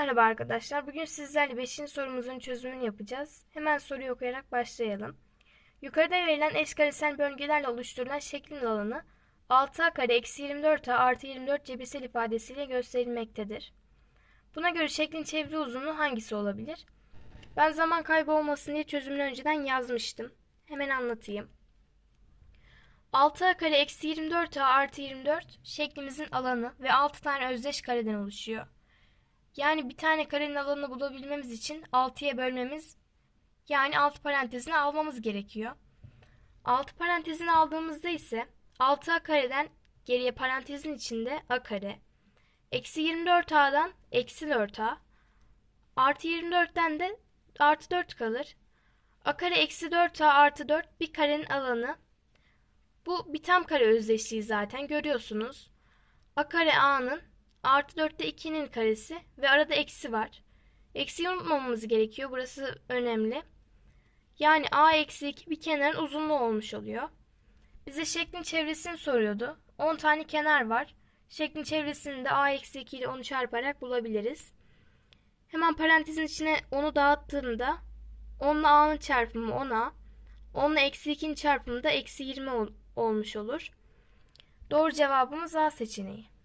Merhaba arkadaşlar. Bugün sizlerle 5. sorumuzun çözümünü yapacağız. Hemen soruyu okuyarak başlayalım. Yukarıda verilen eşkaresel bölgelerle oluşturulan şeklin alanı 6a kare eksi 24a artı 24 cebirsel ifadesiyle gösterilmektedir. Buna göre şeklin çevre uzunluğu hangisi olabilir? Ben zaman kaybı olmasın diye çözümünü önceden yazmıştım. Hemen anlatayım. 6a kare eksi 24a artı 24 şeklimizin alanı ve 6 tane özdeş kareden oluşuyor. Yani bir tane karenin alanını bulabilmemiz için 6'ya bölmemiz yani alt parantezini almamız gerekiyor. Alt parantezini aldığımızda ise 6a kareden geriye parantezin içinde a kare. Eksi 24a'dan eksi 4a. Artı 24'ten de artı 4 kalır. a kare eksi 4a artı 4 bir karenin alanı. Bu bir tam kare özdeşliği zaten görüyorsunuz. a kare a'nın Artı 4'te 2'nin karesi ve arada eksi var. Eksiyi unutmamamız gerekiyor. Burası önemli. Yani a eksi 2 bir kenarın uzunluğu olmuş oluyor. Bize şeklin çevresini soruyordu. 10 tane kenar var. Şeklin çevresini de a eksi 2 ile 10'u çarparak bulabiliriz. Hemen parantezin içine 10'u dağıttığımda 10 ile a'nın çarpımı 10a. 10 ile eksi 2'nin çarpımı da eksi 20 ol- olmuş olur. Doğru cevabımız A seçeneği.